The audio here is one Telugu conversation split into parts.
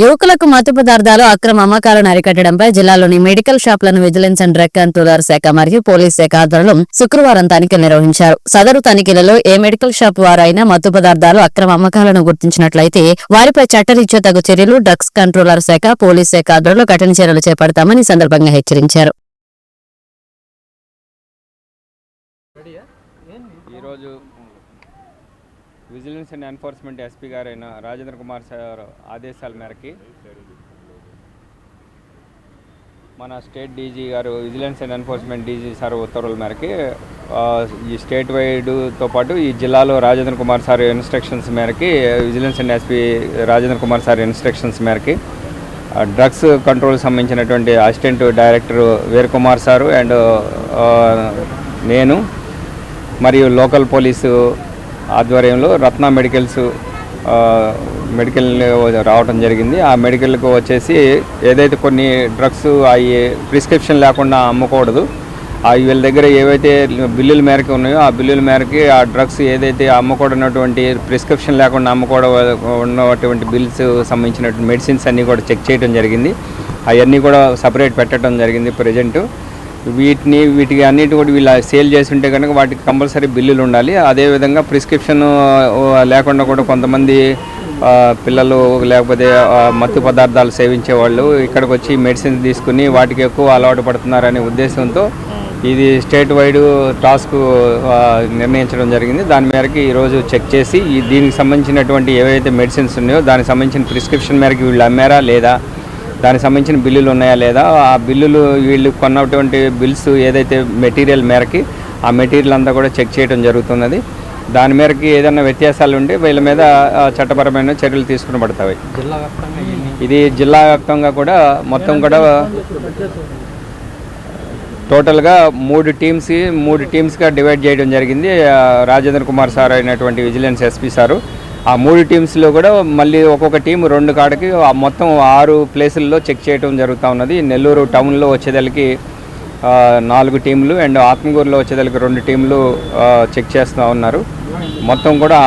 యువకులకు మత్తు పదార్థాలు అక్రమ అమ్మకాలను అరికట్టడంపై జిల్లాలోని మెడికల్ షాప్లను విజిలెన్స్ అండ్ డ్రగ్ కంట్రోలర్ శాఖ మరియు పోలీస్ శాఖ ఆధ్వర్యంలో శుక్రవారం తనిఖీలు నిర్వహించారు. సదరు తనిఖీలలో ఏ మెడికల్ షాప్ వారైనా మత్తు పదార్థాలు అక్రమ అమ్మకాలను గుర్తించినట్లయితే వారిపై చట్టరీత్యా తగు చర్యలు డ్రగ్స్ కంట్రోలర్ శాఖ పోలీస్ శాఖ ఆధ్వర్యంలో కఠిన చర్యలు చేపడతామని సందర్భంగా హెచ్చరించారు. ఈరోజు విజిలెన్స్ అండ్ ఎన్ఫోర్స్మెంట్ ఎస్పీ గారైన రాజేంద్ర కుమార్ సార్ ఆదేశాల మేరకి మన స్టేట్ డీజీ గారు vigilance and enforcement DG sir ఉత్తర్వుల మేరకి ఈ స్టేట్ వైడ్తో పాటు ఈ జిల్లాలో రాజేంద్ర కుమార్ సార్ ఇన్స్ట్రక్షన్స్ మేరకి vigilance and SP Rajendra Kumar sir instructions మేరకి డ్రగ్స్ కంట్రోల్ సంబంధించినటువంటి assistant director Veerakumar sir and నేను మరియు లోకల్ పోలీసు ఆధ్వర్యంలో రత్న మెడికల్స్ మెడికల్ రావడం జరిగింది. ఆ మెడికల్కు వచ్చేసి ఏదైతే కొన్ని డ్రగ్స్ అవి ప్రిస్క్రిప్షన్ లేకుండా అమ్మకూడదు ఆ వీళ్ళ దగ్గర ఏవైతే బిల్లుల మేరకు ఉన్నాయో ఆ బిల్లుల మేరకి ఆ డ్రగ్స్ ఏదైతే అమ్మకూడనటువంటి ప్రిస్క్రిప్షన్ లేకుండా అమ్మకూడ ఉన్నటువంటి బిల్స్ సంబంధించినటువంటి మెడిసిన్స్ అన్నీ కూడా చెక్ చేయడం జరిగింది. అవన్నీ కూడా సపరేట్ పెట్టడం జరిగింది ప్రజెంటు. వీటిని వీటికి అన్నిటి కూడా వీళ్ళు సేల్ చేసి ఉంటే కనుక వాటికి కంపల్సరీ బిల్లులు ఉండాలి. అదేవిధంగా ప్రిస్క్రిప్షన్ లేకుండా కూడా కొంతమంది పిల్లలు లేకపోతే మత్తు పదార్థాలు సేవించే వాళ్ళు ఇక్కడికి వచ్చి మెడిసిన్స్ తీసుకుని వాటికి ఎక్కువ అలవాటు పడుతున్నారనే ఉద్దేశంతో ఇది స్టేట్ వైడ్ టాస్క్ నిర్ణయించడం జరిగింది. దాని మేరకు ఈరోజు చెక్ చేసి దీనికి సంబంధించినటువంటి ఏవైతే మెడిసిన్స్ ఉన్నాయో దానికి సంబంధించిన ప్రిస్క్రిప్షన్ మేరకు వీళ్ళు అమ్మారా లేదా దానికి సంబంధించిన బిల్లులు ఉన్నాయా లేదా? ఆ బిల్లులు వీళ్ళు కొన్నటువంటి బిల్స్ ఏదైతే మెటీరియల్ మేరకి ఆ మెటీరియల్ అంతా కూడా చెక్ చేయడం జరుగుతున్నది. దాని మేరకి ఏదైనా వ్యత్యాసాలు ఉంటే వీళ్ళ మీద చట్టపరమైన చర్యలు తీసుకుని పడతాయి ఇది జిల్లా వ్యాప్తంగా కూడా మొత్తం కూడా టోటల్గా మూడు టీమ్స్ మూడు టీమ్స్గా డివైడ్ చేయడం జరిగింది. రాజేంద్ర కుమార్ సార్ అయినటువంటి విజిలెన్స్ ఎస్పీ సారు. ఆ మూడు టీమ్స్లో కూడా మళ్ళీ ఒక్కొక్క టీం రెండు కాడకి మొత్తం ఆరు ప్లేసుల్లో చెక్ చేయడం జరుగుతూ ఉన్నది. నెల్లూరు టౌన్లో వచ్చేదలకి నాలుగు టీంలు అండ్ ఆత్మగూరులో వచ్చేదలకి రెండు టీంలు చెక్ చేస్తూ ఉన్నారు. మొత్తం కూడా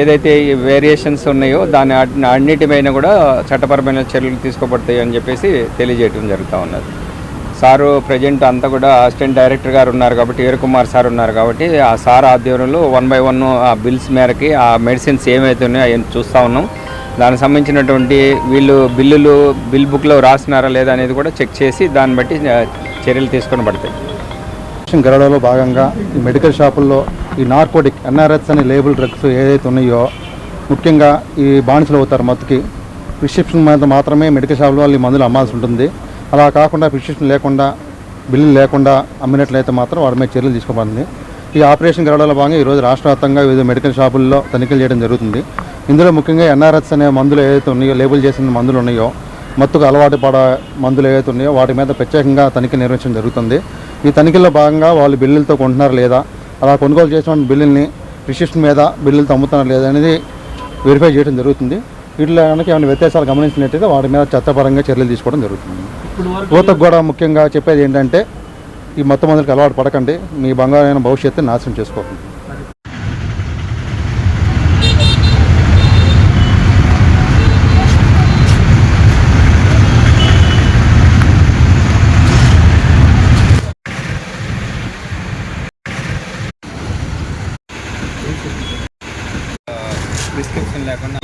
ఏదైతే వేరియేషన్స్ ఉన్నాయో దాని అన్నిటిపైన కూడా చట్టపరమైన చర్యలు తీసుకోబడతాయి అని చెప్పేసి తెలియజేయడం జరుగుతూ ఉన్నది. సారు ప్రజెంట్ అంతా కూడా అసిస్టెంట్ డైరెక్టర్ గారు ఉన్నారు కాబట్టి వీర కుమార్ సార్ ఉన్నారు కాబట్టి ఆ సార్ ఆధ్వర్యంలో వన్ బై వన్ ఆ బిల్స్ మేరకి ఆ మెడిసిన్స్ ఏమైతే ఉన్నాయో అవన్నీ చూస్తూ ఉన్నాం. దానికి సంబంధించినటువంటి వీళ్ళు బిల్లులు బిల్ బుక్లో రాసినారా లేదా అనేది కూడా చెక్ చేసి దాన్ని బట్టి చర్యలు తీసుకొని పడతాయి. గరడలో భాగంగా ఈ మెడికల్ షాపుల్లో ఈ నార్కోటిక్ ఎన్ఆర్ఎస్ అనే లేబుల్ డ్రగ్స్ ఏదైతే ఉన్నాయో ముఖ్యంగా ఈ బానిసలు అవుతారు మత్తుకి. ప్రిస్క్రిప్షన్ మీద మాత్రమే మెడికల్ షాపుల వాళ్ళు ఈ మందులు అమ్మాల్సి ఉంటుంది. అలా కాకుండా ప్రిస్క్రిప్షన్ లేకుండా బిల్లులు లేకుండా అమ్మినట్లయితే మాత్రం వారి మీద చర్యలు తీసుకోబడింది. ఈ ఆపరేషన్ గరడలో భాగంగా ఈరోజు రాష్ట్ర వ్యాప్తంగా వివిధ మెడికల్ షాపుల్లో తనిఖీలు చేయడం జరుగుతుంది. ఇందులో ముఖ్యంగా ఎన్ఆర్ఎస్ అనే మందులు ఏదైతే ఉన్నాయో లేబుల్ చేసిన మందులు ఉన్నాయో మత్తుకు అలవాటు పడ మందులు ఏవైతే ఉన్నాయో వాటి మీద ప్రత్యేకంగా తనిఖీ నిర్వహించడం జరుగుతుంది. ఈ తనిఖీల్లో భాగంగా వాళ్ళు బిల్లులతో కొంటున్నారా లేదా అలా కొనుగోలు చేసిన బిల్లుల్ని ప్రిస్క్రిప్షన్ మీద బిల్లులతో అమ్ముతున్నారా లేదా అనేది వెరిఫై చేయడం జరుగుతుంది. వీటిలో కనుక ఏమైనా వ్యత్యాసాలు గమనించినట్టయితే వాటి మీద చట్టపరంగా చర్యలు తీసుకోవడం జరుగుతుంది. యువతకు కూడా ముఖ్యంగా చెప్పేది ఏంటంటే ఈ మొత్తం మందులకు అలవాటు పడకండి. మీ బంగారైన భవిష్యత్తు నాశనం చేసుకోకండి. ప్రిస్క్రిప్షన్ లేకుండా